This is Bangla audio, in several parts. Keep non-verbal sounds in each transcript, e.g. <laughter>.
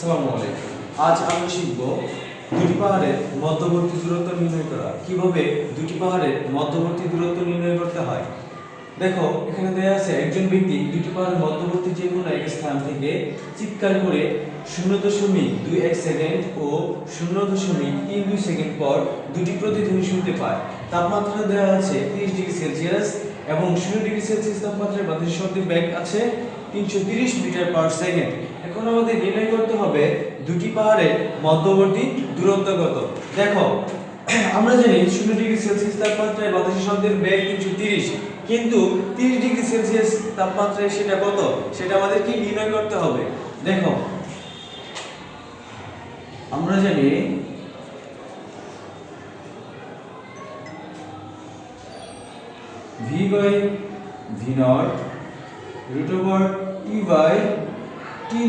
আসসালামু আলাইকুম। আজ আমরা শিখব দুটি পাহাড়ের মধ্যবর্তী দূরত্ব নির্ণয় করা। কীভাবে দুটি পাহাড়ের মধ্যবর্তী দূরত্ব নির্ণয় করতে হয়? দেখো, এখানে দেয়া আছে, একজন ব্যক্তি দুটি পাহাড়ের মধ্যবর্তী যে কোনো এক স্থান থেকে চিৎকার করে শূন্য দশমিক দুই এক সেকেন্ড ও শূন্য দশমিক তিন দুই সেকেন্ড পর দুটি প্রতিধ্বনি শুনতে পায়। তাপমাত্রা দেওয়া আছে তিরিশ ডিগ্রি সেলসিয়াস এবং শূন্য ডিগ্রি সেলসিয়াস তাপমাত্রায় বাতাসের শব্দের ব্যাগ আছে তিনশো তিরিশ মিটার পার সেকেন্ড। এখন আমাদের নির্ণয় করতে হবে দুটি পাহাড়ের মধ্যবর্তী দূরত্ব কত। দেখো, <clears throat> আমরা জানি শূন্য ডিগ্রি সেলসিয়াস তাপমাত্রায় বাতাসের শব্দের বেগ তিনশো তিরিশ। কিন্তু তিরিশ ডিগ্রি সেলসিয়াস তাপমাত্রায় সেটা কত? সেটা আমাদেরকে নির্ণয় করতে হবে। দেখো, আমরা জানি V by V not root over T by T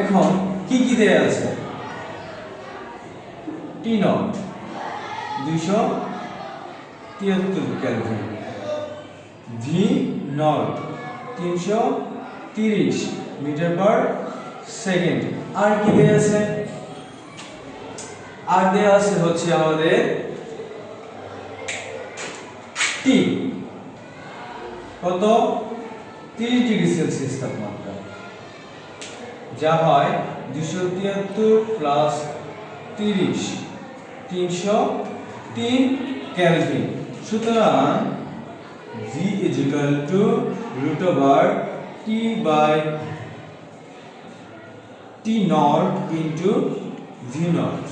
এখন কি কি দেয়া আছে? টি নট দুইশো তিয়াত্তর ক্যালভিন ভি নট তিনশো তিরিশ মিটার পার সেকেন্ড। আর কি দেয়া আছে? আর দেয়া আছে হচ্ছে আমাদের টি কত? তিরিশ ডিগ্রি সেলসিয়াস তাপমাত্রা। যা হয় দুশো তিয়াত্তর প্লাস তিরিশ, তিনশো তিন ক্যালভিন সুতরাং G is to root over T by T not into V not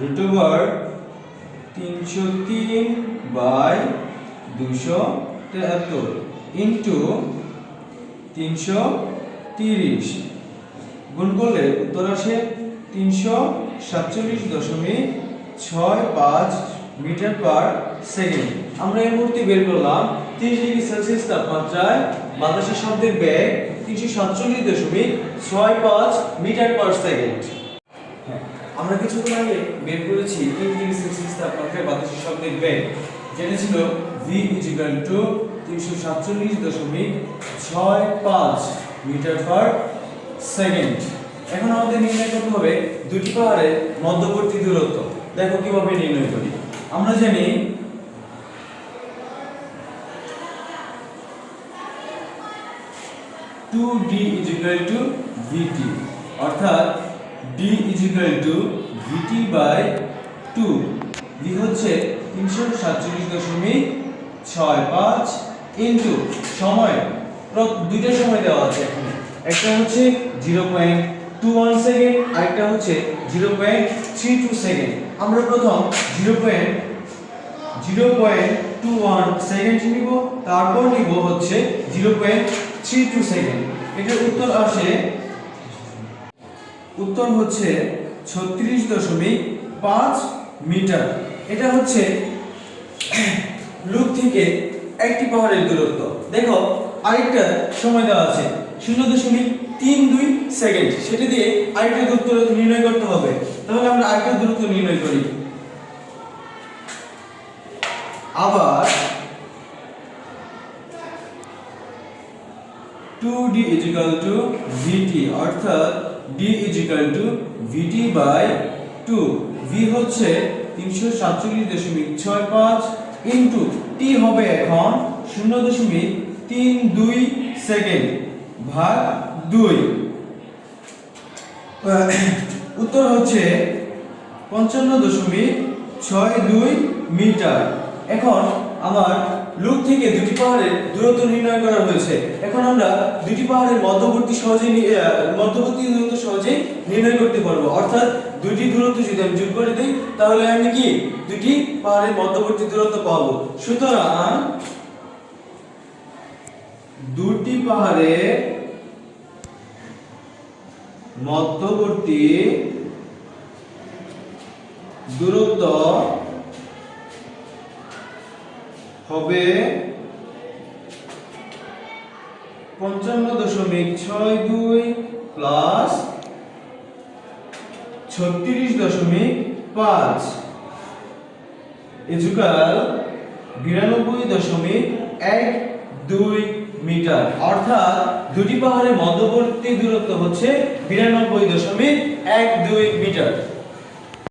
root over তিনশো তিন বাই দুশো তেহাত্তর ইন্টু তিনশো তিরিশ। গুণ করলে উত্তর আসে তিনশো সাতচল্লিশ দশমিক ছয় পাঁচ মিটার পার সেকেন্ড। আমরা এই মুহূর্তে বের করলাম তিরিশ ডিগ্রি সেলসিয়াস তাপমাত্রায় বাতাসের শব্দের বেগ তিনশো সাতচল্লিশ দশমিক ছয় পাঁচ মিটার পার সেকেন্ড। হ্যাঁ, আমরা কিছুক্ষণ আগে বের করেছি তিন ডিগ্রি সেলসিয়াস তাপমাত্রায় বাতাসের শব্দের বেগ যেটা ছিল ভি ইজিক্যাল টু তিনশো সাতচল্লিশ দশমিক ছয় পাঁচ মিটার পার সেকেন্ড। এখন আমাদের নির্ণয় করতে হবে দুটি পাহাড়ের মধ্যবর্তী দূরত্ব। দেখো কীভাবে নির্ণয় করি। আমরা জানি two D is equal to VT অর্থাৎ D is equal to VT by two V হচ্ছে তিনশো সাতচল্লিশ দশমিক ছয় পাঁচ ইন্টু সময়। দুইটা সময় দেওয়া আছে এখানে। একটা হচ্ছে zero point two one second আরেকটা হচ্ছে zero point three two second আমরা প্রথম zero point zero point two one second নিব, তারপর নিব হচ্ছে zero point three two second এটার উত্তর আসে, উত্তর হচ্ছে ছত্রিশ দশমিক পাঁচ মিটার। এটা হচ্ছে লুক থেকে একটি পাহাড়ের দূরত্ব। দেখো, আরেকটা সময় দেওয়া আছে, শূন্য দশমিক তিন দুই সেকেন্ড সেটা দিয়ে আরেকটা দূরত্ব নির্ণয় করতে হবে। তাহলে আমরা আরেকটা দূরত্ব নির্ণয় করি। আবার two D is equal to VT অর্থাৎ D is equal to VT by two V হচ্ছে তিনশো সাতচল্লিশ দশমিক ছয় পাঁচ ইন্টু টি হবে এখন শূন্য দশমিক তিন দুই সেকেন্ড ভাগ দুই। উত্তর হচ্ছে পঞ্চান্ন দশমিক ছয় দুই মিটার। এখন আমার লুক থেকে দুটি পাহাড়ের দূরত্ব নির্ণয় করা হয়েছে। এখন আমরা দুটি পাহাড়ের মধ্যবর্তী সহজে মধ্যবর্তী দূরত্ব সহজে নির্ণয় করতে পারব। অর্থাৎ দুটি দূরত্ব যদি আমি যোগ করে দিই, তাহলে আমি কি দুটি পাহাড়ের মধ্যবর্তী দূরত্ব পাবো? সুতরাং দুটি পাহাড়ের মধ্যবর্তী দূরত্ব হবে পঞ্চান্ন দশমিক ছয় দুই প্লাস ছত্রিশ দশমিক পাঁচ। ইজুকাল বিরানব্বই দশমিক এক দুই মিটার। অর্থাৎ দুটি পাহাড়ের মধ্যবর্তী দূরত্ব হচ্ছে বিরানব্বই দশমিক এক দুই মিটার।